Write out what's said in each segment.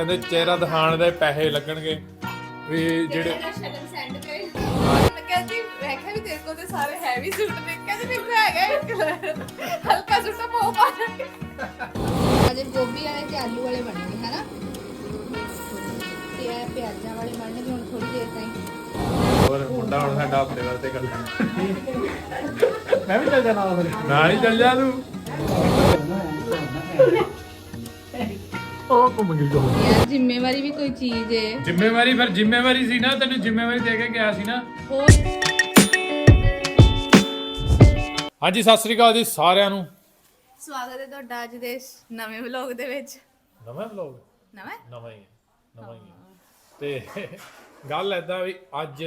ਕਹਿੰਦੇ ਚਿਹਰਾ ਦਿਖਾਣ ਦੇ ਪੈਸੇ ਲੱਗਣਗੇ ਵੀ ਜਿਹੜੇ ਸ਼ਗਨ ਸੈਂਡ ਕਰੇ ਮੈਂ ਕਹਿੰਦੀ ਮੈਂ ਕਿਹਾ ਵੀ ਤੇਰੇ ਕੋਲ ਤੇ ਸਾਰੇ ਹੈਵੀ ਸੂਟ ਨੇ। ਕਹਿੰਦੀ ਮੇਰੇ ਕੋਲ ਹੈਗਾ ਇੱਕ ਹਲਕਾ ਸੂਟ ਬਹੁਤ ਪਾ ਲਾਂਗੇ ਅਜੇ ਗੋਭੀ ਵਾਲੇ ਤੇ ਆਲੂ ਵਾਲੇ ਬਣਨਗੇ ਹਨਾ? ਤੇ ਇਹ ਪਿਆਜ਼ਾਂ ਵਾਲੇ ਬਣਨਗੇ ਹੁਣ ਥੋੜੀ ਦੇਰ ਤਾਈਂ। ਹੋਰ ਮੁੰਡਾ ਹੁਣ ਸਾਡਾ ਆਪਣੇ ਵੱਲ ਤੇ ਗੱਲ ਮੈਂ ਵੀ ਚੱਲ ਜਾਣਾ ਫਿਰ ਨਾ ਨਹੀਂ ਚੱਲ ਜਾ ਤੂੰ। ਉਹ ਘੁੰਮ ਗਈ ਜੋ ਯਾਰ ਜ਼ਿੰਮੇਵਾਰੀ ਵੀ ਕੋਈ ਚੀਜ਼ ਹੈ ਜ਼ਿੰਮੇਵਾਰੀ ਫਿਰ ਜ਼ਿੰਮੇਵਾਰੀ ਸੀ ਨਾ ਤੈਨੂੰ ਜ਼ਿੰਮੇਵਾਰੀ ਦੇ ਕੇ ਗਿਆ ਸੀ ਨਾ। ਹੋਰ? ਹਾਂਜੀ ਸਤਿ ਸ੍ਰੀ ਅਕਾਲ ਜੀ ਸਾਰਿਆਂ ਨੂੰ। ਸਵਾਗਤ ਹੈ ਤੁਹਾਡਾ ਅੱਜ ਦੇ ਇਸ ਨਵੇਂ ਵਲੌਗ ਦੇ ਵਿੱਚ। ਨਵਾਂ ਵਲੌਗ? ਨਵਾਂ? ਨਵਾਂ ਹੀ ਹੈ ਨਵਾਂ ਹੀ ਹੈ। ਤੇ ਗੱਲ ਐਦਾਂ ਵੀ ਅੱਜ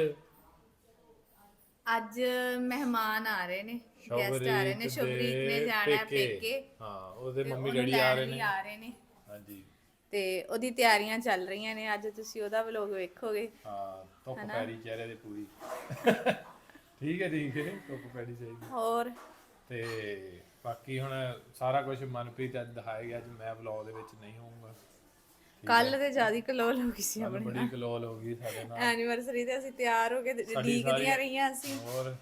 ਅੱਜ ਮਹਿਮਾਨ ਆ ਰਹੇ ਨੇ ਗੈਸਟ ਆ ਰਹੇ ਨੇ ਸ਼ੁਭਰੀਤ ਨੇ ਜਾਣਾ ਹੈ ਪੇਕੇ। ਹਾਂ ਉਹਦੇ ਮੰਮੀ ਡੈਡੀ ਆ ਲੈਣ ਰਹੇ ਲਈ ਨੇ। ਆ ਰਹੇ ਨੇ। ਹਾਂਜੀ। ਤੇ ਉਹਦੀ ਤਿਆਰੀਆਂ ਚੱਲ ਰਹੀਆਂ ਨੇ ਅੱਜ ਤੁਸੀਂ ਉਹਦਾ ਵਲੌਗ ਵੇਖੋਗੇ। ਹਾਂ ਧੁੱਪ? ਪੈਰੀ ਚਿਹਰੇ ਦੇ ਪੂਰੀ। ਠੀਕ ਹੈ ਠੀਕ ਹੈ ਧੁੱਪ ਪੈਰੀ ਚਾਹੀਦੀ। ਹੋਰ? ਤੇ ਬਾਕੀ ਹੁਣ ਸਾਰਾ ਕੁਝ ਮਨਪ੍ਰੀਤ ਅੱਜ ਦਿਖਾਏਗਾ ਅੱਜ ਮੈਂ ਵਲੌਗ ਦੇ ਵਿੱਚ ਨਹੀਂ ਹੋਊਂਗਾ। ਕੱਲ ਤੇ ਜ਼ਿਆਦਾ ਕਲੋਲ ਹੋ ਗਈ ਸੀ ਆਪਣੀ ਬੜੀ ਕਲੋਲ ਹੋ ਗਈ ਸਾਡੇ ਨਾਲ। ਐਨੀਵਰਸਰੀ ਤੇ ਅਸੀਂ ਤਿਆਰ ਹੋ ਕੇ ਡੀਕਦੀਆਂ ਰਹੀਆਂ ਅਸੀਂ। ਹੋਰ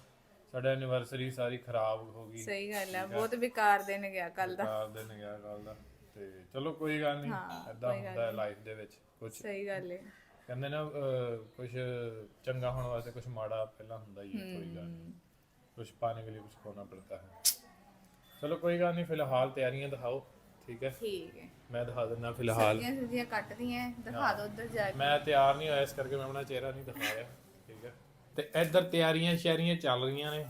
ਸਾਡਾ ਐਨੀਵਰਸਰੀ ਸਾਰੀ ਖਰਾਬ ਹੋ ਗਈ। ਸਹੀ ਗੱਲ ਹੈ ਬਹੁਤ ਬੇਕਾਰ ਦਿਨ ਗਿਆ ਕੱਲ ਦਾ। ਚਾਰ ਦਿਨ ਗਿਆ ਕੱਲ ਦਾ। ਤੇ ਚਲੋ ਕੋਈ ਗੱਲ ਨਹੀਂ ਹਾਂ, ਐਦਾਂ ਕੋਈ ਗੱਲ ਹੁੰਦਾ ਹੈ ਲਾਈਫ ਦੇ ਵਿੱਚ ਕੁਝ ਸਹੀ ਗੱਲ ਹੈ ਕਹਿੰਦੇ ਨਾ ਕੁਝ ਚੰਗਾ ਹੋਣ ਵਾਸਤੇ ਕੁਝ ਮਾੜਾ ਪਹਿਲਾਂ ਹੁੰਦਾ ਹੀ ਹੈ ਕੋਈ ਗੱਲ ਨਹੀਂ ਕੁਝ ਪਾਣੇ ਲਈ ਕੁਝ ਖੋਣਾ ਪੜਤਾ ਹੈ। ਚਲੋ ਕੋਈ ਗੱਲ ਨਹੀਂ ਫਿਲਹਾਲ ਤਿਆਰੀਆਂ ਦਿਖਾਓ ਠੀਕ ਹੈ? ਠੀਕ ਹੈ। ਮੈਂ ਦਿਖਾ ਦਿੰਦਾ ਫਿਲਹਾਲ। ਸਬਜ਼ੀਆਂ ਸੁਬਜ਼ੀਆਂ ਕੱਟਦੀਆਂ ਦਿਖਾ ਦਿਓ ਉੱਧਰ ਜਾ ਕੇ। ਮੈਂ ਤਿਆਰ ਨਹੀਂ ਹੋਇਆ ਇਸ ਕਰਕੇ ਮੈਂ ਆਪਣਾ ਚਿਹਰਾ ਨਹੀਂ ਦਿਖਾਇਆ ਠੀਕ ਹੈ? ਤੇ ਇੱਧਰ ਤਿਆਰੀਆਂ ਸ਼ਿਆਰੀਆਂ ਚੱਲ ਰਹੀਆਂ ਨੇ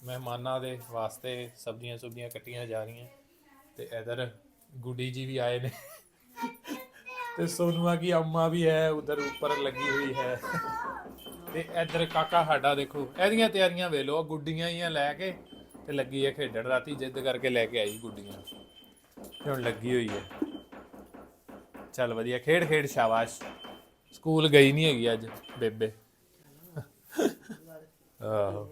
ਮਹਿਮਾਨਾਂ ਦੇ ਵਾਸਤੇ ਸਬਜ਼ੀਆਂ ਸੁਬਜ਼ੀਆਂ ਕੱਟੀਆਂ ਜਾ ਰਹੀਆਂ। ਤੇ ਇੱਧਰ ਗੁੱਡੀ ਜੀ ਵੀ ਆਏ ਨੇ। ਤੇ ਸੋਨੂਆ ਕੀ ਅੰਮਾ ਵੀ ਹੈ, ਉਧਰ ਉੱਪਰ ਲੱਗੀ ਹੋਈ ਹੈ। ਤੇ ਇੱਧਰ ਕਾਕਾ ਸਾਡਾ ਦੇਖੋ, ਇਹਦੀਆਂ ਤਿਆਰੀਆਂ ਵੇ ਲੋ ਗੁੱਡੀਆਂ ਹੀ ਲੈ ਕੇ, ਤੇ ਲੱਗੀ ਹੈ ਖੇਡਣ ਰਾਤੀ, ਜਿੱਦ ਕਰਕੇ ਲੈ ਕੇ ਆਈ ਗੁੱਡੀਆਂ। ਤੇ ਹੁਣ ਲੱਗੀ ਹੋਈ ਹੈ। ਚੱਲ ਵਧੀਆ, ਖੇਡ ਖੇਡ, ਸ਼ਾਬਾਸ਼। ਸਕੂਲ ਗਈ ਨਹੀਂ ਹੈਗੀ ਅੱਜ, ਬੇਬੇ। ਆਹੋ।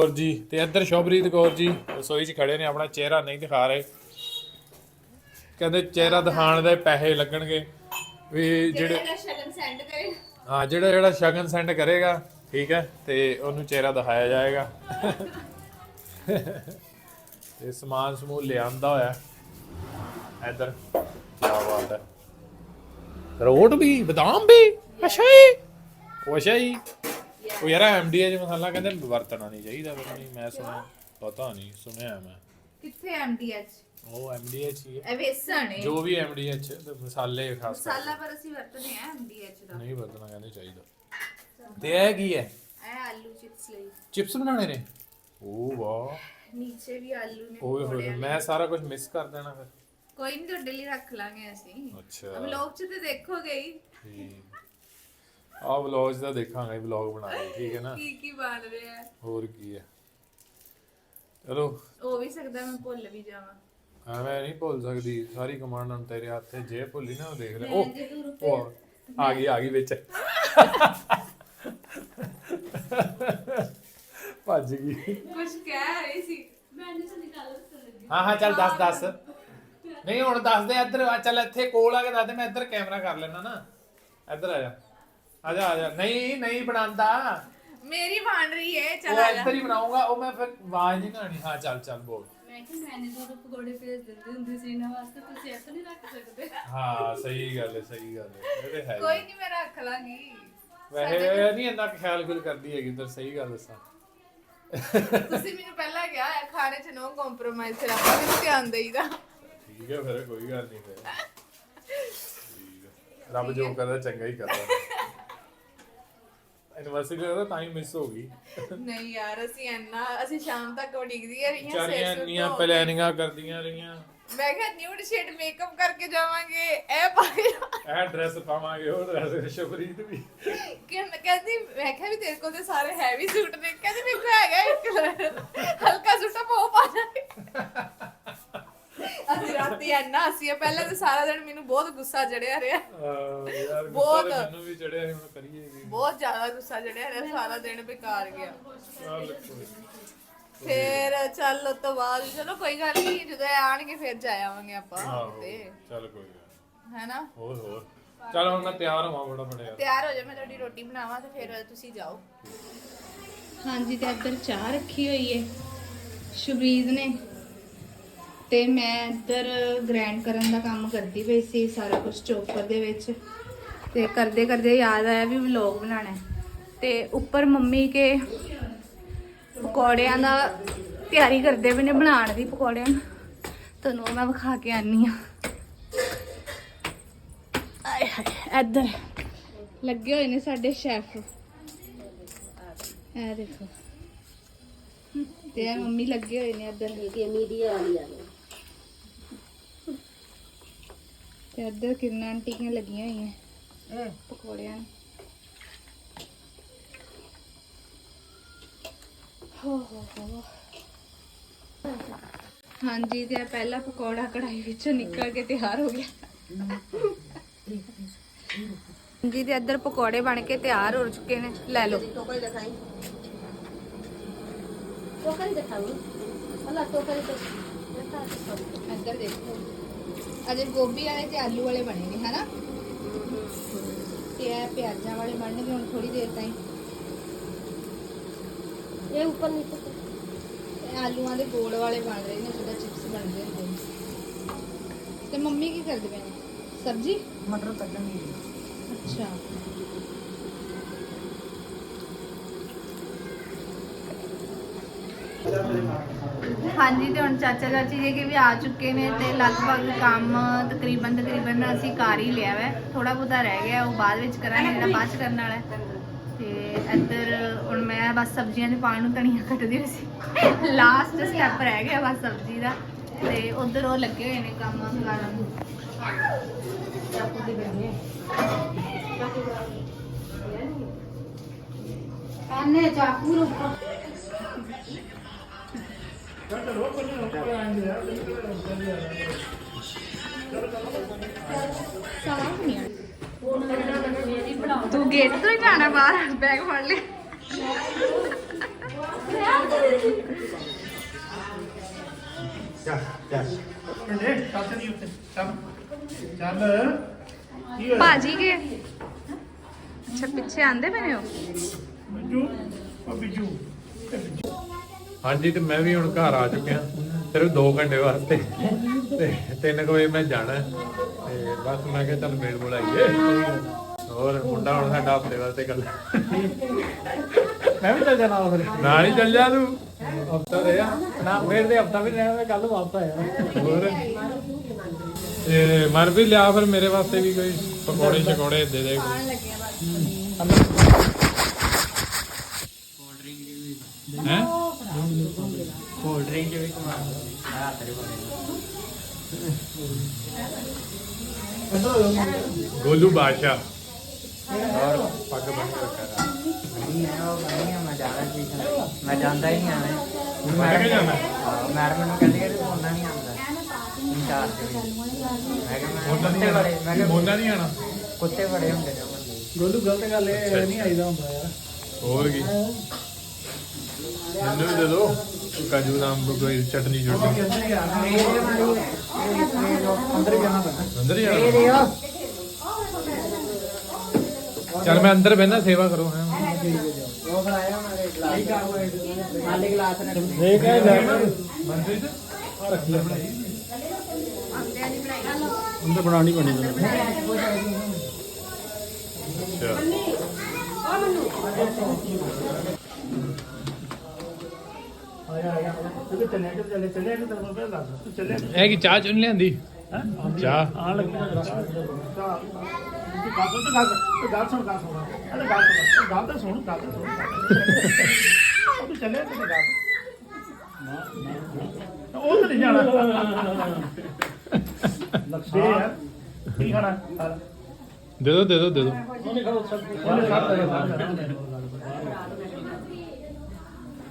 ਹੋਰ ਜੀ, ਤੇ ਇੱਧਰ ਸ਼ੋਭਰੀਤ ਕੌਰ ਜੀ, ਰਸੋਈ 'ਚ ਖੜੇ ਨੇ, ਆਪਣਾ ਚਿਹਰਾ ਨਹੀਂ ਦਿਖਾ ਰਹੇ। ਕਹਿੰਦੇ ਚਿਹਰਾ ਦਿਖਾਣ ਦੇ ਪੈਸੇ ਲੱਗਣਗੇ। ਵੀ ਜਿਹੜੇ ਜਿਹੜਾ ਸ਼ਗਨ ਸੈਂਡ ਕਰੇ। ਹਾਂ ਜਿਹੜਾ ਜਿਹੜਾ ਸ਼ਗਨ ਸੈਂਡ ਕਰੇਗਾ ਠੀਕ ਹੈ ਤੇ ਉਹਨੂੰ ਚਿਹਰਾ ਦਿਖਾਇਆ ਜਾਏਗਾ। ਤੇ ਸਮਾਨ ਸਮੂਹ ਲਿਆਂਦਾ ਹੋਇਆ। ਹੈ। ਇੱਧਰ ਕੀ ਬਾਤ ਹੈ। ਰੋਟ ਵੀ ਬਦਾਮ ਵੀ ਅੱਛਾ ਜੀ। ਉਹ ਅੱਛਾ ਜੀ। ਉਹ ਯਾਰ ਐਮਡੀਐਚ ਮਸਾਲਾ ਕਹਿੰਦੇ ਵਰਤਣਾ ਨਹੀਂ ਚਾਹੀਦਾ ਪਤਾ ਨਹੀਂ ਮੈਂ ਸੁਣਿਆ ਪਤਾ ਨਹੀਂ ਸੁਣਿਆ ਮੈਂ। ਕਿੱਥੇ ਐਮਡੀਐਚ ਉਹ ਐਮਡੀਐਚ ਹੀ ਹੈ। ਇਹ ਵੇਸਣ ਹੈ ਜੋ ਵੀ ਐਮਡੀਐਚ ਮਸਾਲੇ ਖਾਸ ਕਰਕੇ। ਮਸਾਲਾ ਪਰ ਅਸੀਂ ਵਰਤਦੇ ਆ ਐਮਡੀਐਚ ਦਾ ਨਹੀਂ ਵਰਤਣਾ ਕਹਿੰਦੇ ਚਾਹੀਦਾ। ਤੇ ਇਹ ਕੀ ਹੈ? ਇਹ ਆਲੂ ਚਿਪਸ ਲਈ। ਚਿਪਸ ਬਣਾਉਣੇ ਨੇ? ਓ ਵਾਹ। ਨੀਚੇ ਵੀ ਆਲੂ ਨੇ ਓਏ ਹੋਏ ਮੈਂ ਸਾਰਾ ਕੁਝ ਮਿਸ ਕਰ ਦੇਣਾ ਫਿਰ। ਕੋਈ ਨਹੀਂ ਤੁਹਾਡੇ ਲਈ ਰੱਖ ਲਾਂਗੇ ਅਸੀਂ। ਅੱਛਾ। ਵਲੌਗ ਚ ਤੇ ਦੇਖੋਗੇ ਹੀ। ਆ ਵਲੌਗਸ ਦਾ ਦੇਖਾਂਗੇ ਵਲੌਗ ਬਣਾਏ ਠੀਕ ਹੈ ਨਾ? ਕੀ ਕੀ ਬਣ ਰਿਹਾ। ਹੈ ਹੋਰ ਕੀ ਹੈ? ਚਲੋ। ਉਹ ਵੀ ਸਕਦਾ ਮੈਂ ਭੁੱਲ ਵੀ ਜਾਵਾਂ। ਐਵੇਂ ਨਹੀਂ ਭੁੱਲ ਸਕਦੀ ਸਾਰੀ ਕਮਾਂਡ ਹੁਣ ਤੇਰੇ ਹੱਥੇ ਜੇ ਭੁੱਲੀ ਨਾ ਉਹ ਦੇਖ ਲੈ। ਉਹ ਉਹ ਆ ਗਈ ਆ ਗਈ ਵਿੱਚ। ਭੱਜ ਗਈ। ਕੁਝ ਕਹਿ ਰਹੀ ਸੀ। ਹਾਂ ਹਾਂ ਚੱਲ ਦੱਸ ਦੱਸ। ਨਹੀਂ ਹੁਣ ਦੱਸ ਦੇ ਇੱਧਰ ਆ ਚੱਲ ਇੱਥੇ ਕੋਲ ਆ ਕੇ ਦੱਸ ਦੇ ਮੈਂ ਇੱਧਰ ਕੈਮਰਾ ਕਰ ਲੈਣਾ ਨਾ। ਇੱਧਰ ਆ ਜਾ। ਆ ਜਾ ਆ ਜਾ। ਨਹੀਂ ਨਹੀਂ ਬਣਾਉਂਦਾ। ਮੇਰੀ ਬਣ ਰਹੀ ਹੈ ਉਹ ਚਲ ਆ ਜਾ। ਇੱਧਰ ਹੀ ਬਣਾਉਂਗਾ ਉਹ ਮੈਂ ਫਿਰ ਆਵਾਜ਼ ਨਹੀਂ ਕਹਾਣੀ ਹਾਂ ਚੱਲ ਚੱਲ ਬੋਲ। ਮੈਂ ਕਿ ਮੈਨੇ ਜਦੋਂ ਪਕੌੜੇ ਭੇਜ ਦਿੰਦੇ ਹੁੰਦੇ ਸੀ ਇਹਨਾਂ ਵਾਸਤੇ ਤੁਸੀਂ ਇੱਥੇ ਨਹੀਂ ਰੱਖ ਸਕਦੇ। ਹਾਂ ਸਹੀ ਗੱਲ ਹੈ ਸਹੀ ਗੱਲ ਹੈ ਇਹ ਤੇ ਹੈ ਕੋਈ ਨਹੀਂ ਮੈਂ ਰੱਖ ਲਾਂਗੀ। ਵੈਸੇ ਨਹੀਂ ਇੰਨਾ ਕੁ ਖਿਆਲ ਗੁਲ ਕਰਦੀ ਹੈਗੀ ਅੰਦਰ ਸਹੀ ਗੱਲ ਦੱਸਾਂ। ਤੁਸੀਂ ਮੈਨੂੰ ਪਹਿਲਾਂ ਕਿਹਾ ਹੈ ਖਾਣੇ 'ਚ ਨੋ ਕੰਪਰੋਮਾਈਜ਼ ਫਿਰ ਆਪਾਂ ਵੀ ਧਿਆਨ ਦੇਈਦਾ। ਠੀਕ ਹੈ ਫਿਰ ਕੋਈ ਗੱਲ ਨਹੀਂ ਫਿਰ। ਠੀਕ ਹੈ। ਰੱਬ ਜੋ ਕਰਦਾ ਚੰਗਾ ਹੀ ਕਰਦਾ। ਐਨਵਰਸਰੀ ਦਾ ਤਾਂ ਹੀ ਮਿਸ ਹੋ ਗਈ। ਨਹੀਂ ਯਾਰ ਅਸੀਂ ਇੰਨਾ ਅਸੀਂ ਸ਼ਾਮ ਤੱਕ ਉਡੀਕਦੀਆਂ ਰਹੀਆਂ ਚਾਰੀਆਂ ਇੰਨੀਆਂ ਸੁੱਟ ਪਲੈਨਿੰਗਾਂ ਕਰਦੀਆਂ ਰਹੀਆਂ। ਮੈਂ ਕਿਹਾ ਨਿਊਡ ਸ਼ੇਡ ਮੇਕਅਪ ਕਰਕੇ ਜਾਵਾਂਗੇ ਇਹ ਪਾ ਕੇ ਜਾਵਾਂਗੇ। ਇਹ ਡਰੈਸ ਪਾਵਾਂਗੇ ਉਹ ਡਰੈਸ ਸ਼ਬਰੀਤ ਵੀ। ਕਿ ਮੈਂ ਕਹਿੰਦੀ ਮੈਂ ਕਿਹਾ ਵੀ ਤੇਰੇ ਕੋਲ ਤੇ ਸਾਰੇ ਹੈਵੀ ਸੂਟ ਨੇ। ਕਹਿੰਦੀ ਮੇਰੇ ਕੋਲ ਹੈਗਾ ਇੱਕ। ਹਲਕਾ ਸੂਟ ਬਹੁਤ ਪਾ ਜਾਏ ਅਸੀਂ ਰਾਤੀ ਇੰਨਾ ਅਸੀਂ ਪਹਿਲਾਂ ਤਾਂ ਸਾਰਾ ਦਿਨ ਮੈਨੂੰ ਬਹੁਤ ਗੁੱਸਾ ਚੜਿਆ ਰਿਹਾ। ਆਹ, ਯਾਰ ਗੁੱਸਾ ਬਹੁਤ। ਤਾਂ ਮੈਨੂੰ ਵੀ ਚੜਿਆ ਸੀ, ਹੁਣ ਕਰੀਏ ਕੀ? ਬਹੁਤ ਜ਼ਿਆਦਾ ਗੁੱਸਾ ਚੜਿਆ ਰਿਹਾ ਸਾਰਾ ਦਿਨ ਬੇਕਾਰ ਗਿਆ। ਫੇਰ ਚੱਲ ਉਸ ਤੋਂ ਬਾਅਦ ਚਲੋ ਕੋਈ ਗੱਲ ਨਹੀਂ ਜਦੋਂ ਇਹ ਆਣਗੇ ਫਿਰ ਜਾ ਆਵਾਂਗੇ ਆਪਾਂ ਆਹੋ, ਤੇ। ਚੱਲ ਕੋਈ ਗੱਲ ਨੀ। ਹੈਨਾ? ਹੋਰ ਹੋਰ। ਚਲ ਹੁਣ ਮੈਂ ਤਿਆਰ ਹੋਵਾਂ ਬੜਾ ਬੜਾ ਯਾਰ ਤਿਆਰ ਹੋ ਜਾ ਮੈਂ ਤੁਹਾਡੀ ਰੋਟੀ ਬਣਾਵਾਂ ਤੇ ਫਿਰ ਤੁਸੀਂ ਜਾਓ। ਹਾਂਜੀ ਤੇ ਇੱਧਰ ਚਾਹ ਰੱਖੀ ਹੋਈ ਏ। ਸ਼ਬਰੀਜ਼ ਨੇ। ਤੇ ਮੈਂ ਇੱਧਰ ਗ੍ਰੈਂਡ ਕਰਨ ਦਾ ਕੰਮ ਕਰਦੀ ਪਈ ਸੀ ਸਾਰਾ ਕੁਝ ਚੋਪਰ ਦੇ ਵਿੱਚ। ਤੇ ਕਰਦੇ ਕਰਦੇ ਯਾਦ ਆਇਆ ਵੀ ਵਲੌਗ ਬਣਾਉਣਾ ਹੈ। ਤੇ ਉੱਪਰ ਮੰਮੀ ਕੇ ਪਕੌੜਿਆਂ ਦਾ ਤਿਆਰੀ ਕਰਦੇ ਪਏ ਨੇ ਬਣਾਉਣ ਦੀ ਪਕੌੜਿਆਂ ਨੂੰ। ਤੁਹਾਨੂੰ ਉਹ ਮੈਂ ਵਿਖਾ ਕੇ ਆਨੀ ਆ ਆਏ ਹਾਏ, ਇੱਧਰ ਲੱਗੇ ਹੋਏ ਨੇ ਸਾਡੇ ਸ਼ੈਫ ਇਹ ਦੇਖੋ। ਤੇ ਮੰਮੀ ਲੱਗੇ ਹੋਏ ਨੇ ਇੱਧਰ। ਤੇ ਇੱਧਰ ਆਂਟੀਆਂ ਲੱਗੀਆਂ ਹੋਈਆਂ। ਪਕੌੜਿਆਂ। ਨੂੰ ਹੋ ਹੋ ਹੋ। ਹਾਂਜੀ ਤੇ ਇਹ ਪਹਿਲਾ ਪਕੌੜਾ ਕੜਾਈ ਵਿੱਚੋਂ ਨਿਕਲ ਕੇ ਤਿਆਰ ਹੋ ਗਿਆ। ਜੀ ਤੇ ਇੱਧਰ ਪਕੌੜੇ ਬਣ ਕੇ ਤਿਆਰ ਹੋ ਚੁੱਕੇ ਨੇ। ਲੈ ਲਓ। ਇੱਧਰ ਦੇਖੋ। ਅਜੇ ਗੋਭੀ ਵਾਲੇ ਤੇ ਆਲੂ ਵਾਲੇ ਬਣੇ ਨੇ ਹਨਾ ਤੇ ਇਹ ਪਿਆਜ਼ਾਂ ਵਾਲੇ ਬਣਨਗੇ ਹੁਣ ਥੋੜੀ ਦੇਰ ਤਾਈਂ ਇਹ ਉੱਪਰ ਨੀਚੇ ਤੇ ਆਲੂਆਂ ਦੇ ਗੋਲ ਵਾਲੇ ਬਣ ਰਹੇ ਨੇ ਜਿਹਦਾ ਚਿਪਸ ਬਣਦੇ ਹੁੰਦੇ ਨੇ ਤੇ ਮੰਮੀ ਕੀ ਕਰਦੇ ਪਏ ਨੇ ਸਬਜ਼ੀ ਮਟਰ ਹਾਂਜੀ, ਤੇ ਹੁਣ ਚਾਚਾ ਚਾਚੀ ਜੀ ਕੇ ਵੀ ਆ ਚੁੱਕੇ ਨੇ ਤੇ ਲਗਭਗ ਕੰਮ ਤਕਰੀਬਨ ਤਕਰੀਬਨ ਅਸੀਂ ਕਰ ਹੀ ਲਿਆ ਵੈ। ਥੋੜਾ ਬਹੁਤਾ ਰਹਿ ਗਿਆ, ਉਹ ਬਾਅਦ ਵਿੱਚ ਕਰਾਂਗੇ, ਜਿਹੜਾ ਬਾਅਦ ਚ ਕਰਨ ਵਾਲਾ। ਹੈ। ਤੇ ਇੱਧਰ ਹੁਣ ਮੈਂ ਬਸ ਸਬਜ਼ੀਆਂ ਦੇ ਪਾਣ ਨੂੰ ਧਨੀਆ ਕੱਟਦੀ ਰਹੀ ਸੀ। ਲਾਸਟ ਸਟੈਪ ਰਹਿ ਗਿਆ ਬਸ ਸਬਜ਼ੀ ਦਾ। ਤੇ ਉਧਰ ਉਹ ਲੱਗੇ ਹੋਏ ਨੇ ਕੰਮ ਕਰਨ। ਨੂੰ ਆਨੇ ਚਾਕੂ ਰੁਕੋ। ਸਾਰਾ ਨਹੀਂ ਤੂੰ ਗੇਟ ਤੋਂ ਹੀ ਜਾਣਾ ਬਾਹਰ ਬੈਗ ਫੜ ਲੈ ਚੱਲ ਚੱਲ ਭਾਜੀ ਕੇ ਅੱਛਾ, ਪਿੱਛੇ ਆਂਦੇ ਪਏ ਨੇ ਬਿੱਜੂ ਬਿੱਜੂ। ਹਾਂਜੀ ਤੇ ਮੈਂ ਵੀ ਹੁਣ ਘਰ ਆ ਚੁੱਕਿਆ। ਸਿਰਫ 2 ਘੰਟੇ ਵਾਸਤੇ। ਤੇ 3 ਵਜੇ ਮੈਂ ਜਾਣਾ। ਤੇ ਬਸ ਮੈਂ ਕਿਹਾ ਚੱਲ ਮੇਲ ਬੁਲਾਈਏ ਹੋਰ ਮੁੰਡਾ ਹੁਣ ਸਾਡਾ ਹਫ਼ਤੇ ਵਾਸਤੇ ਗੱਲ ਮੈਂ ਵੀ ਚੱਲ ਜਾਣਾ ਫਿਰ। ਨਾਲ ਹੀ ਚੱਲ ਜਾ ਤੂੰ। ਹਫਤਾ ਰਿਹਾ ਨਾ ਫੇਰ ਦੇ ਹਫਤਾ ਵੀ ਰਹਿਣਾ ਮੈਂ ਕੱਲ ਵਾਪਸ ਆਇਆ। ਹੋਰ? ਤੇ ਮਰ ਵੀ ਲਿਆ ਫਿਰ ਮੇਰੇ ਵਾਸਤੇ ਵੀ ਕੋਈ ਪਕੌੜੇ ਸ਼ਕੌੜੇ ਦੇ ਦੇ। ਕੋਈ ਹੈ? ਕੋਲਡ ਡਰਿੰਕ ਵੀ ਕਮਾ ਆ ਤੇਰੇ ਗੋਲੂ ਬਾਦਸ਼ਾਹ। ਔਰ ਪੱਗ ਬੰਨ ਕੇ ਰੱਖਿਆ ਨਹੀਂ ਹੈ ਉਹ ਨਹੀਂ ਹੈ, ਮੈਂ ਜਾਣਾ ਸੀ ਮੈਂ ਜਾਂਦਾ ਹੀ ਨਹੀਂ ਆਵੇਂ ਮੈਂ ਕਿਹਾ ਜਾਣਾ? ਮੈਡਮ ਮੈਨੂੰ ਕਹਿੰਦੀ ਕਿ ਤੂੰ ਆਉਣਾ ਨਹੀਂ ਆਉਂਦਾ। ਇੰਚਾਰਜ। ਮੈਂ ਕਿਹਾ ਮੈਂ ਮੋਨਾ ਨਹੀਂ ਆਣਾ ਕੁੱਤੇ ਬੜੇ ਹੁੰਦੇ ਨੇ ਗੋਲੂ ਗਲਤ ਗੱਲ ਇਹ ਨਹੀਂ ਆਈਦਾ ਹੁੰਦਾ ਯਾਰ। ਹੋਰ ਕੀ? ਮੈਨੂੰ ਵੀ ਦੇ ਦੋ ਕਾਜੂ ਨਾਮ ਕੋਈ ਚਟਨੀ ਇਹ ਵਾਲੀ ਅੰਦਰ ਹੀ ਜਾਣਾ ਪੈਂਦਾ ਅੰਦਰ ਹੀ ਆਣਾ ਚੱਲ ਮੈਂ ਅੰਦਰ ਬਹਿਣਾ ਸੇਵਾ ਕਰੋ ਹੈ। ਉਹ ਫੜਾਇਆ ਮਾਰੇ ਗਲਾਸ। ਖਾਲੀ ਗਲਾਸ। ਦੇਖ ਰੱਖ ਬਣਾਈ। ਅੰਦਰ ਅੱਛਾ। ਆਇਆ ਆਇਆ ਤੂੰ ਚੱਲੇ ਕਿ ਚੱਲੇ ਚੱਲੇ ਕਿ ਤੈਨੂੰ ਪਹਿਲਾਂ ਦੱਸ ਤੂੰ ਚੱਲੇ ਇਹ ਕੀ ਚਾਹ ਚੁਣ ਲਿਆਂਦੀ? ਚਾਹ। ਆਣ ਲੱਗੀ ਗੱਲ ਤੂੰ ਗੱਲ ਤੂੰ ਗੱਲ ਸੁਣ ਗੱਲ ਸੁਣ ਅਰੇ ਗੱਲ ਸੁਣ ਗੱਲ ਤਾਂ ਸੁਣ ਗੱਲ ਸੁਣ। ਤੂੰ ਚੱਲੇ ਤੇ ਗੱਲ? ਉਹ ਤਾਂ ਨਹੀਂ ਜਾਣਾ। ਲਕਸ਼ੇ ਯਾਰ ਕੀ ਖਾਣਾ? ਦੇ ਦੋ ਦੇ ਦੋ ਦੇ ਦੋ। ਉਹਨੇ ਖਾਣ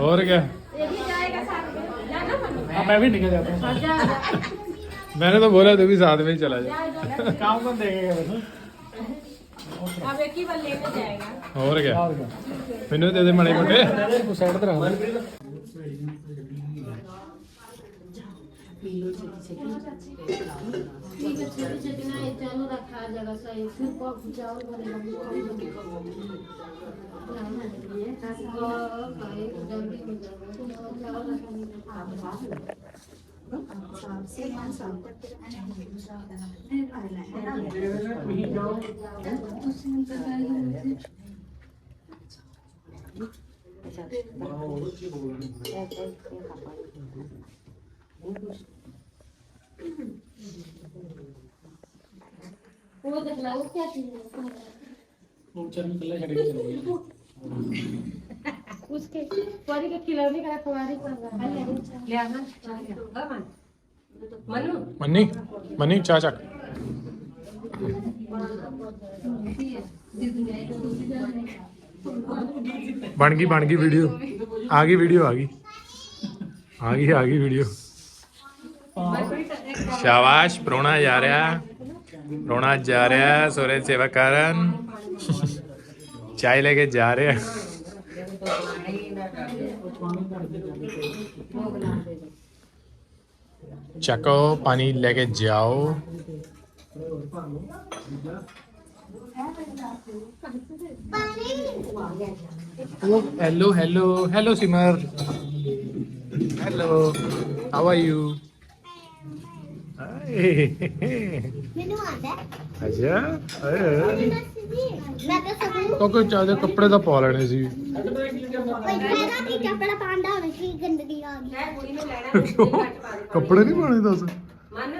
और क्या हाँ मैं भी निकल जाता हूँ मैंने तो बोला तू भी साथ में ही चला जा काम कौन देखेगा वैसे अब एक ही बार लेके जाएगा और क्या ਮੈਨੂੰ ਦੇ ਦੇ ਮੜੇ ਮੋਟੇ को साइड पे रख ठीक है छोटी छोटी ना ये चालू रखा जगह सही फिर पक जाओ Allah'ım. Allah'ım sen bana sandıktır. Her ayla her ayla. ਉਹ ਦੇਖ ਲਓ ਕਿਆ ਚੀਜ਼ ਹੈ ਉਹ ਚੰਨ ਕੱਲਾ ਛੱਡ ਕੇ ਚਲੇ ਗਿਆ उसके परी के खिलौने का तुम्हारी ले आना मनु मन्नी मन्नी चाचा बन गई बन गई वीडियो आ गई वीडियो आ गई आ गई आ गई वीडियो शाबाश प्रोणा जा रहा प्रोणा जा रहा सोरे सेवा कारण ਚਾय ਲੈ ਕੇ ਜਾ ਰਿਹਾ ਚੱਕੋ ਪਾਣੀ ਲੈ ਕੇ ਜਾਓ। Hello hello hello Simar. Hello how are you ਮੈਨੂੰ ਆਂਦਾ ਅੱਛਾ ਮੈਂ ਤਾਂ ਸਭ ਨੂੰ ਕੋਕੋ ਚਾਹ ਦੇ ਕੱਪੜੇ ਤਾਂ ਪਾ ਲੈਣੇ ਸੀ। ਕੀ ਕੱਪੜਾ ਪਾਂਡਾ ਹੋਣਾ ਕੀ ਗੰਦਗੀ ਆ ਗਈ। ਕੱਪੜੇ ਨਹੀਂ ਪਾਣੇ ਦੱਸ?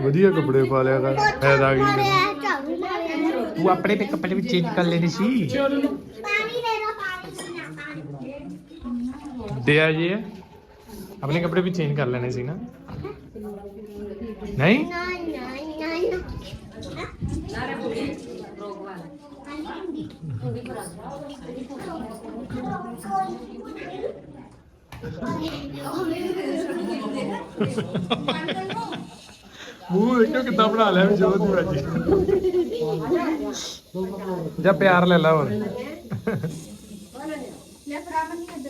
ਵਧੀਆ ਕੱਪੜੇ ਪਾ ਲਿਆ ਕਰ ਫਾਇਦਾ ਕੀ ਮਾਰਿਆ ਝਾੜੂ ਮਾਰਿਆ। ਤੂੰ ਆਪਣੇ ਤੇ ਕੱਪੜੇ ਵੀ ਚੇਂਜ ਕਰ ਲੈਣੇ ਸੀ। ਪਾਣੀ ਦੇ ਦੋ ਪਾਣੀ ਪੀਣਾ ਪਾਣੀ ਦੇ ਆ ਜੀ ਆਪਣੇ ਕੱਪੜੇ ਵੀ ਚੇਂਜ ਕਰ ਲੈਣੇ ਸੀ ਨਾ? ਨਹੀਂ? ਨਾ ਨਾ ਨਾ ਮੂੰਹ ਵੇਖੋ ਕਿੱਦਾਂ ਬਣਾ ਲਿਆ ਵੀ ਜੋਤ ਦੀ ਵਾਜੀ ਜਾ ਪਿਆਰ ਲੈ ਲਾ ਹੁਣ ਲੈ ਪ੍ਰਾਪਤ ਨਹੀਂ ਕਰਦਾ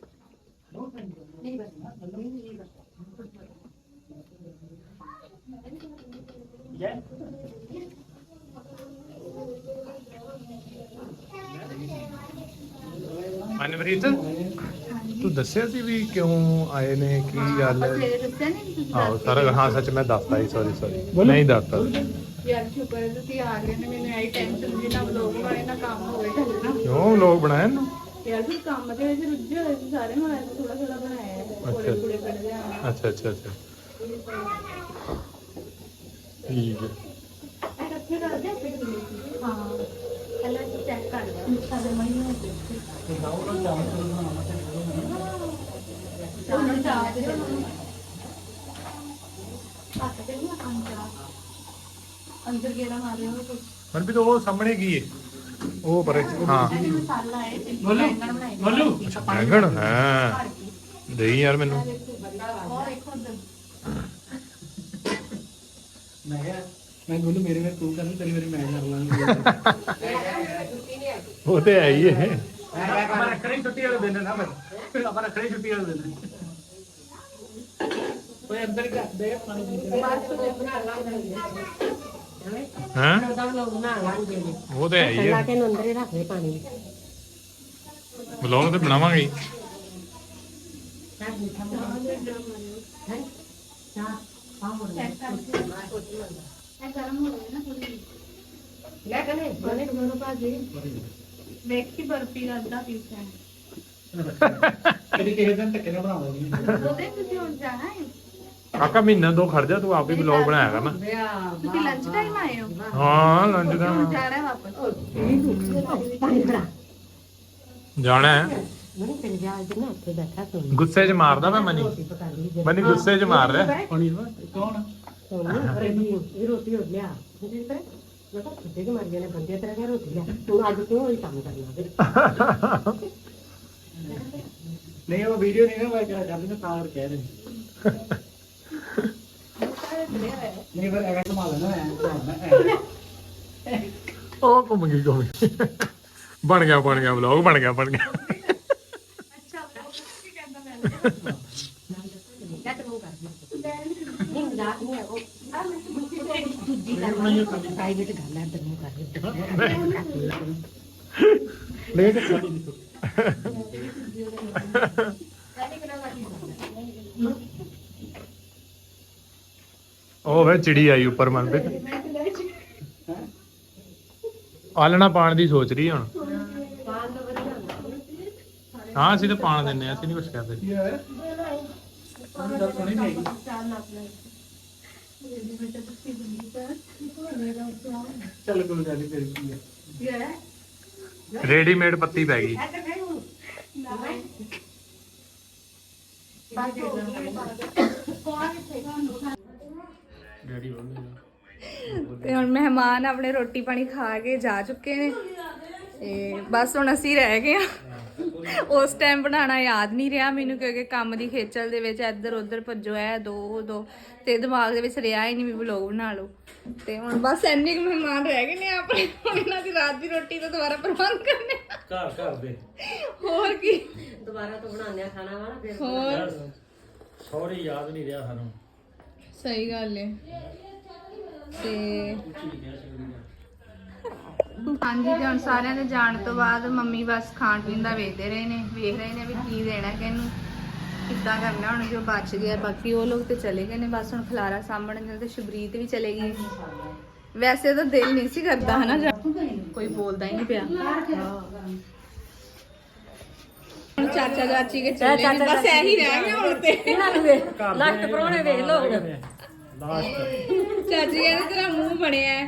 ਦੱਸਿਆ ਸੀ ਵੀ ਕਿਉਂ ਆਏ ਨੇ ਕੀ ਗੱਲ ਸਵੇਰੇ ਦੱਸਿਆ ਨਹੀਂ ਤੁਸੀਂ ਆਹੋ ਸਾਰਾ ਹਾਂ ਸੱਚ ਮੈਂ ਦੱਸਤਾ ਸੀ ਸੌਰੀ ਸੌਰੀ ਨਹੀਂ ਦੱਸਤਾ ਯਾਰ ਸ਼ੁਕਰ ਹੈ ਤੁਸੀਂ ਆ ਗਏ ਨੇ ਮੈਨੂੰ ਆਈ ਟੈਨਸ਼ਨ ਜੀ ਨਾ ਬਲੌਗ ਵਾਲੇ ਨਾ ਕੰਮ ਹੋਵੇ ਢੰਗ ਕਿਉਂ ਲੋਕ ਬਣਾਏ ਨੂੰ ਯਾਰ ਫਿਰ ਕੰਮ ਦੇ ਵਿੱਚ ਰੁੱਝੇ ਹੋਏ ਸੀ ਸਾਰੇ ਹੁਣ ਥੋੜਾ ਥੋੜਾ ਬਣਾਇਆ ਹੈ ਕੋਲੇ ਕੋਲੇ ਕੱਢ ਲਿਆ ਅੱਛਾ ਅੱਛਾ ਅੱਛਾ। ਠੀਕ ਹੈ। ਇੱਥੇ ਕਰ ਦੇ ਹਾਂ ਪਹਿਲਾਂ ਚੈੱਕ ਕਰ ਲਿਆ ਸਾਡੇ ਹੋ ਤੇ ਨਾ ਅੰਦਰ ਗੇੜਾ ਉਹ ਸਾਹਮਣੇ ਕੀ ਹੈ? ਉਹ ਪਰੇ। ਹਾਂ। ਮਸਾਲਾ ਬੋਲੂ। ਬੋਲੂ ਬੈਂਗਣ ਹਾਂ। ਦੇਈ ਯਾਰ ਮੈਨੂੰ। ਮੈਂ ਕਿਹਾ ਮੈਂ ਗੁੱਲੂ ਮੇਰੇ ਵਿੱਚ ਤੂੰ ਕਰਨ ਤੇਰੀ ਮੇਰੀ ਮੈਂ ਕਰ ਲਾਂਗਾ। ਉਹ ਤੇ ਆਈ ਹੈ। ਆਪਾਂ ਰੱਖਣੀ ਛੁੱਟੀ ਵਾਲੇ ਦਿਨ ਨਾ ਫਿਰ ਆਪਾਂ ਰੱਖਣੀ ਛੁੱਟੀ ਵਾਲੇ ਦਿਨ ਕੋਈ ਅੰਦਰ ਹੀ ਰੱਖ ਦੇ। ਪਾਣੀ ਪੀ ਕੇ ਹਾਂ? ਉਹ ਤੇ ਹੈ ਹੀ ਹੈ ਕੇ ਨੂੰ ਅੰਦਰ ਹੀ ਰੱਖ ਦੇ ਪਾਣੀ ਵਲੌਗ ਤੇ ਬਣਾਵਾਂਗੇ। ਹੀ। ਵੇਖੀ ਬਰਫੀ ਦਾ ਅੱਧਾ ਪੀਸ ਹੈ। ਕਦੀ ਕਿਸੇ ਦਿਨ ਧੱਕੇ ਨਾਲ ਬਣਾਉਂਦੀ ਉਹਦੇ ਤੁਸੀਂ ਹੁਣ ਜਾਣਾ ਹੈ? ਕਾਕਾ ਮਹੀਨਾ ਦੋ ਖੜ ਜਾ ਤੂੰ ਆਪ ਹੀ ਵਲੌਗ ਬਣਾਇਆ ਕਰਨਾ। ਤੁਸੀਂ ਲੰਚ ਟਾਈਮ ਆਏ ਹੋ? ਹਾਂ ਲੰਚ ਦਾ ਹੁਣ ਜਾਣਾ ਹੈ ਵਾਪਸ? ਜਾਣਾ ਹੈ। ਗੁੱਸੇ 'ਚ ਮਾਰਦਾ ਮੈਂ ਮਨੀ। ਮਨੀ ਗੁੱਸੇ 'ਚ ਮਾਰ ਰਿਹਾ। ਕੌਣ? ਰੋਟੀ ਹੋ ਲਿਆ ਮੈਂ ਤਾਂ ਖੁੱਦੇ ਕੇ ਮਰ ਗਏ ਨੇ ਬੰਦੇ ਤਰ੍ਹਾਂ ਕੇ ਰੋਟੀ ਲਿਆ ਤੂੰ ਅੱਜ ਕਿਉਂ ਇਹ ਕੰਮ ਕਰਨਾ ਫਿਰ ਨਹੀਂ ਉਹ ਵੀਡੀਓ ਨਹੀਂ ਨਾ ਮੈਂ ਕਿਹਾ ਜਾਂਦੀ ਨਾ ਤਾਂ ਕਹਿ ਰਹੇ ਨਹੀਂ ਫਿਰ ਐਵੇਂ ਘੁਮਾ ਲੈਣਾ ਐਂ ਉਹ ਘੁੰਮ ਗਈ ਘੁੰਮ ਗਈ ਬਣ ਗਿਆ ਬਣ ਗਿਆ ਵਲੌਗ ਬਣ ਗਿਆ ਬਣ ਗਿਆ। ਨਹੀਂ ਮਜ਼ਾਕ ਨਹੀਂ ਹੈ ਉਹ ਦੂਜੀ ਗੱਲ ਪ੍ਰਾਈਵੇਟ ਗੱਲ ਹੈ ਤੈਨੂੰ ਕਰ ਲੈ ਉਹ ਵੇ ਚਿੜੀ ਆਈ ਉੱਪਰ ਮਨਪ੍ਰੀਤ ਆਲਣਾ ਪਾਣ ਦੀ ਸੋਚ ਰਹੀ ਹੁਣ। ਹਾਂ, ਅਸੀਂ ਤਾਂ ਪਾਣ ਦਿੰਨੇ ਆ, ਅਸੀਂ ਨਹੀਂ ਕੁਝ ਕਰਦੇ ਕੀ ਹੈ ਉਹਨੂੰ ਨਹੀਂ ਚੱਲ ਕੋਈ ਗੱਲ ਨਹੀਂ ਫਿਰ ਕੀ ਹੈ ਰੈਡੀਮੇਡ ਪੱਤੀ ਪੈ ਗਈ। ਡੈਡੀ ਬੋਲਦੇ ਤੇ ਹੁਣ ਮਹਿਮਾਨ ਆਪਣੇ ਰੋਟੀ ਪਾਣੀ ਖਾ ਕੇ ਜਾ ਚੁੱਕੇ ਨੇ। ਤੇ ਬਸ ਹੁਣ ਅਸੀਂ ਰਹਿ ਗਏ ਆ ਉਸ ਟਾਈਮ ਬਣਾਉਣਾ ਯਾਦ ਨਹੀਂ ਰਿਹਾ ਮੈਨੂੰ ਕਿਉਂਕਿ ਕੰਮ ਦੀ ਖੇਚਲ ਦੇ ਵਿੱਚ ਇੱਧਰ ਉੱਧਰ ਭੱਜੋ ਐ ਦੋ ਦੋ ਤੇ ਦਿਮਾਗ ਦੇ ਵਿੱਚ ਰਿਹਾ ਹੀ ਨਹੀਂ ਵੀ ਵਲੋਗ ਬਣਾ ਲਓ। ਤੇ ਹੁਣ ਬਸ ਇੰਨੇ ਕੁ ਮਹਿਮਾਨ ਰਹਿ ਗਏ ਨੇ ਆਪਣੇ ਹੁਣ ਇਹਨਾਂ ਦੀ ਰਾਤ ਦੀ ਰੋਟੀ ਦਾ ਦੁਬਾਰਾ ਪ੍ਰਬੰਧ ਕਰਨੇ। ਘਰ ਘਰ ਦੇ। ਹੋਰ ਕੀ? ਦੁਬਾਰਾ ਤੋਂ ਬਣਾਉਂਦੇ ਆ ਖਾਣਾ ਵਾਲਾ ਫਿਰ ਹੋਰ? ਸੌਰੀ ਯਾਦ ਨਹੀਂ ਰਿਹਾ ਸਾਨੂੰ। ਸਹੀ ਗੱਲ ਹੈ ਤੇ ਹਾਂਜੀ ਤੇ ਹੁਣ ਸਾਰਿਆਂ ਦੇ ਜਾਣ ਤੋਂ ਬਾਅਦ ਮੰਮੀ ਬਸ ਖਾਣ ਪੀਣ ਦਾ ਵੇਖਦੇ ਰਹੇ ਨੇ ਵੇਖ ਰਹੇ ਨੇ ਵੀ ਕੀ ਦੇਣਾ ਕਿਹਨੂੰ ਕਿੱਦਾਂ ਕਰਨਾ ਹੁਣ ਜੋ ਬਚ ਗਿਆ ਬਾਕੀ ਉਹ ਲੋਕ ਤੇ ਚਲੇ ਗਏ ਨੇ ਬਸ ਹੁਣ ਖਲਾਰਾ ਸਾਂਭਣ ਤੇ ਸ਼ਬਰੀਤ ਵੀ ਚਲੇ ਗਈ। ਵੈਸੇ ਤਾਂ ਦਿਲ ਨਹੀਂ ਸੀ ਕਰਦਾ ਹਨਾ ਕੋਈ ਬੋਲਦਾ ਹੀ ਨਹੀਂ ਪਿਆ। ਹੁਣ ਚਾਚਾ ਚਾਚੀ ਕੇ ਚੱਲੇ ਨੇ ਬਸ ਇਹੀ ਰਹਿ ਗਿਆ ਹੁਣ ਤੇ। ਇਹਨਾਂ ਨੂੰ ਵੇਖ ਲਾਸਟ ਪਰੋਣੇ ਵੇਖ ਲੋ ਚਾਚੀ ਕਹਿੰਦੇ ਤੇਰਾ ਮੂੰਹ ਬਣਿਆ ਹੈ।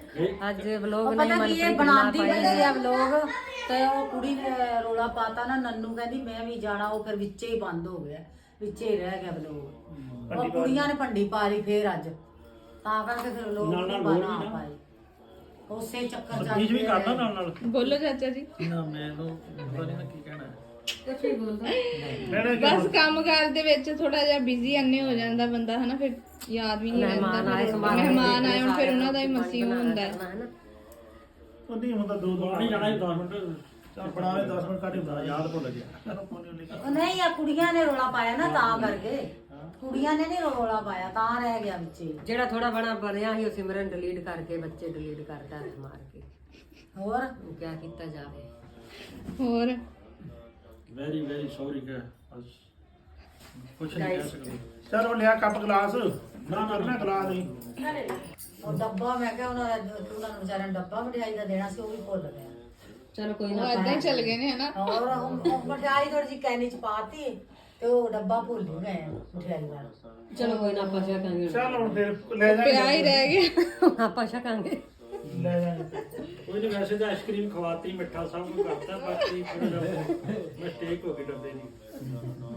ਅੱਜ ਵਲੋਗ ਨਹੀਂ ਮਨ ਇਹ ਬਣਾਉਂਦੀ ਹੁੰਦੀ ਆ ਵਲੋਗ ਤੇ ਉਹ ਕੁੜੀ ਰੋਲਾ ਪਾਤਾ ਨਾ ਨੰਨੂ ਕਹਿੰਦੀ ਮੈਂ ਵੀ ਜਾਣਾ ਉਹ ਫਿਰ ਵਿੱਚੇ ਹੀ ਬੰਦ ਹੋ ਗਿਆ। ਵਿੱਚੇ ਹੀ ਰਹਿ ਗਿਆ ਵਲੋਗ ਉਹ ਕੁੜੀਆਂ ਨੇ ਭੰਡੀ ਪਾ ਲਈ ਫੇਰ ਅੱਜ। ਤਾਂ ਕਰਕੇ ਫਿਰ ਲੋਕ ਨਾਲ ਨਾਲ ਪਾਏ ਉਸੇ ਚੱਕਰ ਚ ਅੱਜ ਬੋਲੋ ਚਾਚਾ ਜੀ। ਨਾ ਮੈਂ ਤਾਂ ਨਹੀਂ ਕੀ ਕਹਿਣਾ। ਬਸ ਕੰਮ ਕਾਰ ਦੇ ਵਿੱਚ ਥੋੜਾ ਜਿਹਾ ਬਿਜ਼ੀ ਅੰਨੇ ਹੋ ਜਾਂਦਾ ਬੰਦਾ ਹਨਾ ਫਿਰ ਯਾਦ ਵੀ ਨਹੀਂ ਰਹਿੰਦਾ। ਮਹਿਮਾਨ ਆਏ ਸਮਾਨ ਮਹਿਮਾਨ ਆਏ ਹੁਣ ਫਿਰ ਉਹਨਾਂ ਦਾ ਹੀ ਮਸੀਂ ਹੁੰਦਾ ਹੈ। ਹੈ ਹੁੰਦਾ ਦੋ ਦੋ ਨਹੀਂ ਜਾਣਾ 10 ਮਿੰਟ। ਚਾਰ ਬਣਾਵੇ 10 ਮਿੰਟ ਕੱਢ ਹੁੰਦਾ ਯਾਦ ਭੁੱਲ ਗਿਆ। ਨਹੀਂ ਆ ਕੁੜੀਆਂ ਨੇ ਰੋਲਾ ਪਾਇਆ ਨਾ ਤਾਂ ਕਰਕੇ। ਕੁੜੀਆਂ ਨੇ ਨਹੀਂ ਰੋਲਾ ਪਾਇਆ ਤਾਂ ਰਹਿ ਗਿਆ ਵਿੱਚੇ। ਜਿਹੜਾ ਥੋੜਾ ਬਣਾ ਬਣਿਆ ਸੀ ਉਹ ਸਿਮਰਨ ਡਿਲੀਟ ਕਰਕੇ ਬੱਚੇ ਡਿਲੀਟ ਕਰਦਾ ਹੱਥ ਕੇ। ਹੋਰ? ਉਹ ਕੀਤਾ ਜਾਵੇ। ਹੋਰ? ਵੈਰੀ ਵੈਰੀ ਸੌਰੀ ਕਿ ਬਸ ਕੁਛ ਨਹੀਂ ਕਹਿ ਸਕਦੇ ਚਲੋ ਲਿਆ ਕੱਪ ਗਲਾਸ। ਨਾ ਨਾ ਨਾ ਗਲਾਸ ਨਹੀਂ। ਉਹ ਡੱਬਾ ਮੈਂ ਕਿਹਾ ਉਹਨਾਂ ਦਾ ਉਹਨਾਂ ਨੂੰ ਵਿਚਾਰਿਆਂ ਨੂੰ ਡੱਬਾ ਮਠਿਆਈ ਦਾ ਦੇਣਾ ਸੀ ਉਹ ਵੀ ਭੁੱਲ ਗਿਆ ਚਲੋ ਕੋਈ ਉਹ ਏਦਾਂ ਹੀ ਚੱਲ ਗਏ ਨੇ ਹਨਾ? ਔਰ ਉਹ ਉਹ ਮਠਿਆਈ ਥੋੜੀ ਜਿਹੀ ਕੈਨੀ ਚ ਪਾਤੀ ਤੇ ਉਹ ਡੱਬਾ ਭੁੱਲ ਹੀ ਗਏ ਮਠਿਆਈ ਦਾ। ਚਲੋ ਕੋਈ ਨਾ ਆਪਾਂ ਛਕਾਂਗੇ ਚੱਲ ਹੁਣ ਫਿਰ ਲੈ ਜਾ ਪਿਆ ਹੀ ਰਹਿ ਗਿਆ। ਆਪਾਂ ਛਕਾਂਗੇ ਲੈ ਜਾ ਕੋਈ ਨਹੀਂ ਵੈਸੇ ਤਾਂ ਆਈਸਕ੍ਰੀਮ ਖਵਾਤੀ ਮਿੱਠਾ ਸਭ ਕੁਝ ਕਰਤਾ ਬਾਕੀ ਮਿਸਟੇਕ ਹੋ ਗਈ ਡੱਬੇ ਦੀ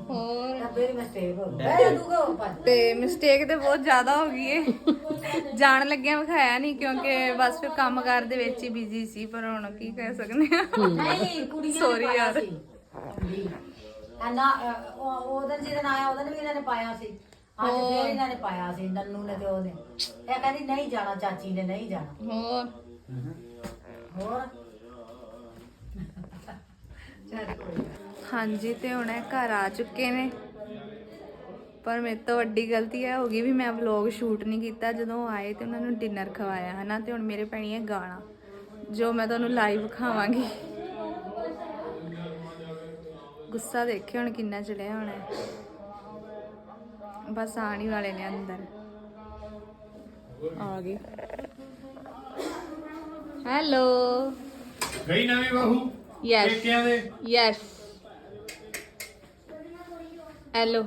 ਹੋਰ? ਡੱਬੇ ਦੀ ਮਿਸਟੇਕ ਹੋ ਗਈ। ਬੈ ਦੂਗਾ ਉਹ ਭੱਜ। ਤੇ ਮਿਸਟੇਕ ਤੇ ਬਹੁਤ ਜ਼ਿਆਦਾ ਹੋ ਗਈ ਏ। ਜਾਣ ਲੱਗਿਆ ਵਿਖਾਇਆ ਨਹੀਂ ਕਿਉਂਕਿ ਬਸ ਫਿਰ ਕੰਮਕਾਰ ਦੇ ਵਿੱਚ ਹੀ ਬਿਜ਼ੀ ਸੀ ਪਰ ਹੁਣ ਕੀ ਕਹਿ ਸਕਦੇ ਆ। ਨਹੀਂ ਕੁੜੀਆਂ ਨੇ ਪਾਇਆ ਯਾਰ। ਸੀ। ਐਨਾ ਉਹ ਉਹਦਨ ਜਿਹਦੇ ਨਾਲ ਆਇਆ ਉਹਦਨ ਵੀ ਇਹਨਾਂ ਨੇ ਪਾਇਆ ਸੀ। ਅੱਜ ਫੇਰ ਇਹਨਾਂ ਨੇ ਪਾਇਆ ਸੀ ਨੰਨੂ ਨੇ ਤੇ ਉਹਨੇ ਇਹ ਕਹਿੰਦੀ ਨਹੀਂ ਜਾਣਾ ਚਾਚੀ ਨੇ ਨਹੀਂ ਜਾਣਾ। ਹੋਰ? ਹੋਰ ਹਾਂਜੀ, ਤੇ ਹੁਣ ਇਹ ਘਰ ਆ ਚੁੱਕੇ ਨੇ। ਪਰ ਮੇਰੇ ਤੋਂ ਵੱਡੀ ਗਲਤੀ ਇਹ ਹੋ ਗਈ ਵੀ ਮੈਂ ਵਲੌਗ ਸ਼ੂਟ ਨਹੀਂ ਕੀਤਾ। ਜਦੋਂ ਉਹ ਆਏ ਤੇ ਉਹਨਾਂ ਨੂੰ ਡਿਨਰ ਖਵਾਇਆ, ਹਨਾ? ਤੇ ਹੁਣ ਮੇਰੇ ਪੈਣੀ ਹੈ ਗਾਣਾ ਜੋ ਮੈਂ ਤੁਹਾਨੂੰ ਲਾਈਵ ਖਾਵਾਂਗੀ ਗੁੱਸਾ ਦੇਖਿਓ ਹੁਣ ਕਿੰਨਾ ਚੜਿਆ ਹੋਣਾ ਹੈ। ਬਸ ਆਉਣ ਹੀ ਵਾਲੇ ਨੇ ਅੰਦਰ। ਆ ਗਏ। ਹੈਲੋ ਗਈ ਨਵੀਂ ਬਹੂ? ਯੈਸ ਪੇਕਿਆਂ ਦੇ? ਯੈਸ ਹੈਲੋ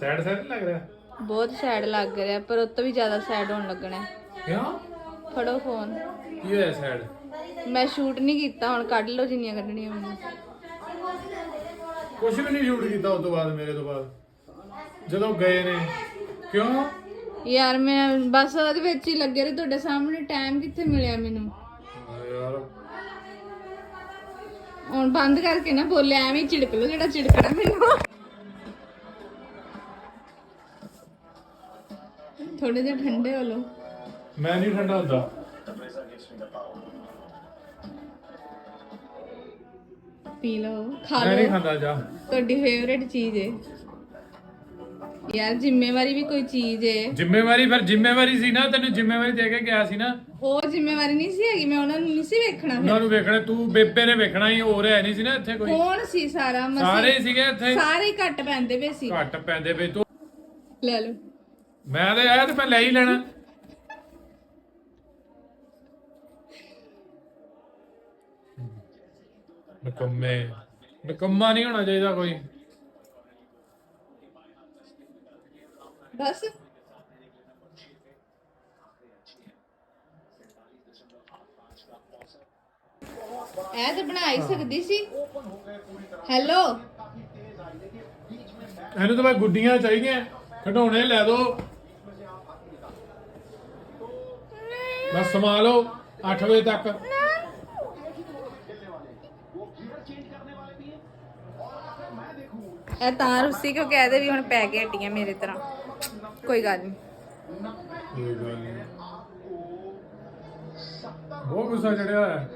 ਸੈਡ ਸੈਡ ਲੱਗ ਰਿਹਾ? ਬਹੁਤ ਸੈਡ ਲੱਗ ਰਿਹਾ ਪਰ ਉਹ ਤੋਂ ਵੀ ਜ਼ਿਆਦਾ ਸੈਡ ਹੋਣ ਲੱਗਣਾ ਹੈ। ਕਿਉਂ? ਫੜੋ ਫੋਨ ਕੀ ਹੋਇਆ ਸੈਡ ਮੈਂ ਸ਼ੂਟ ਨਹੀਂ ਕੀਤਾ ਹੁਣ ਕੱਢ ਲਓ ਜਿੰਨੀਆਂ ਕੱਢਣੀਆਂ ਮੈਨੂੰ ਕੁਝ ਵੀ ਨਹੀਂ ਸ਼ੂਟ ਕੀਤਾ ਉਸ ਤੋਂ ਬਾਅਦ ਮੇਰੇ ਤੋਂ ਬਾਅਦ। ਜਦੋਂ ਗਏ ਨੇ। ਕਿਉਂ? ਯਾਰ ਮੈਂ ਬਸ ਉਹਦੇ ਵਿੱਚ ਹੀ ਲੱਗੇ ਰਹੇ ਤੁਹਾਡੇ ਸਾਹਮਣੇ ਟਾਈਮ ਕਿੱਥੇ ਮਿਲਿਆ ਮੈਨੂੰ? ਯਾਰ। ਹੁਣ ਬੰਦ ਕਰਕੇ ਨਾ ਬੋਲੇ ਐਵੇਂ ਝਿੜਕ ਲਓ ਜਿਹੜਾ ਝਿੜਕਣਾ ਮੈਨੂੰ। ਥੋੜੇ ਜਿਹਾ ਠੰਡੇ ਹੋ ਲਓ। ਮੈਂ ਨਹੀਂ ਠੰਡਾ ਹੁੰਦਾ। ਪੀ ਲਓ ਖਾ ਮੈਂ ਨਹੀਂ ਲਓ। ਖਾਂਦਾ ਜਾ। ਤੁਹਾਡੀ ਫੇਵਰੇਟ ਚੀਜ਼ ਹੈ ਯਾਰ ਜ਼ਿੰਮੇਵਾਰੀ ਵੀ ਕੋਈ ਚੀਜ਼ ਹੈ ਜ਼ਿੰਮੇਵਾਰੀ ਫਿਰ ਜ਼ਿੰਮੇਵਾਰੀ ਸੀ ਨਾ ਤੈਨੂੰ ਜ਼ਿੰਮੇਵਾਰੀ ਦੇ ਕੇ ਗਿਆ ਸੀ ਨਾ। ਜ਼ਿੰਮੇਵਾਰੀ ਨਹੀਂ ਸੀ ਹੈਗੀ ਮੈਂ ਉਹਨਾਂ ਨੂੰ ਨਹੀਂ ਸੀ ਵੇਖਣਾ ਫਿਰ। ਉਹਨਾਂ ਨੂੰ ਵੇਖਣਾ ਤੂੰ ਬੇਬੇ ਨੇ ਵੇਖਣਾ ਹੀ ਹੋਰ ਹੈ ਨਹੀਂ ਸੀ ਨਾ ਇੱਥੇ ਕੋਈ। ਕੌਣ ਸੀ ਸਾਰਾ? ਮਸੀ ਸਾਰੇ ਹੀ ਸੀਗੇ ਇੱਥੇ। ਸਾਰੇ ਹੀ ਘੱਟ ਪੈਂਦੇ ਪਏ ਸੀ। ਘੱਟ ਪੈਂਦੇ ਵੇ ਤੂੰ ਲੈ ਲਓ। ਮੈਂ ਤੇ ਆਇਆ ਤੇ ਮੈਂ ਲੈ ਹੀ ਲੈਣਾ। ਨਕੰਮੇ। ਨਕੰਮਾ ਨਹੀਂ ਹੋਣਾ ਚਾਹੀਦਾ ਕੋਈ। ਬਸ। ਇਹ ਤਾਂ ਬਣਾ ਹੀ ਸਕਦੀ ਸੀ। ਹੈਲੋ ਇਹਨੂੰ ਤਾਂ ਮੈਂ ਗੁੱਡੀਆਂ ਚਾਹੀਦੀਆਂ ਖਿਡੌਣੇ ਲੈ ਦੋ। ਬਸ ਸਮਾ ਲਓ 8 ਵਜੇ ਤੱਕ। ਇਹ ਤਾਂ ਰੁੱਸੀ ਕਿਉਂ ਕਹਦੇ ਵੀ ਹੁਣ ਪੈ ਕੇ ਹਟੀਆਂ ਮੇਰੇ ਤਰ੍ਹਾਂ। ਕੋਈ ਗੱਲ ਨਹੀਂ ਕੋਈ ਗੱਲ ਨਹੀਂ ਬਹੁਤ ਗੁੱਸਾ ਚੜਿਆ ਹੋਇਆ।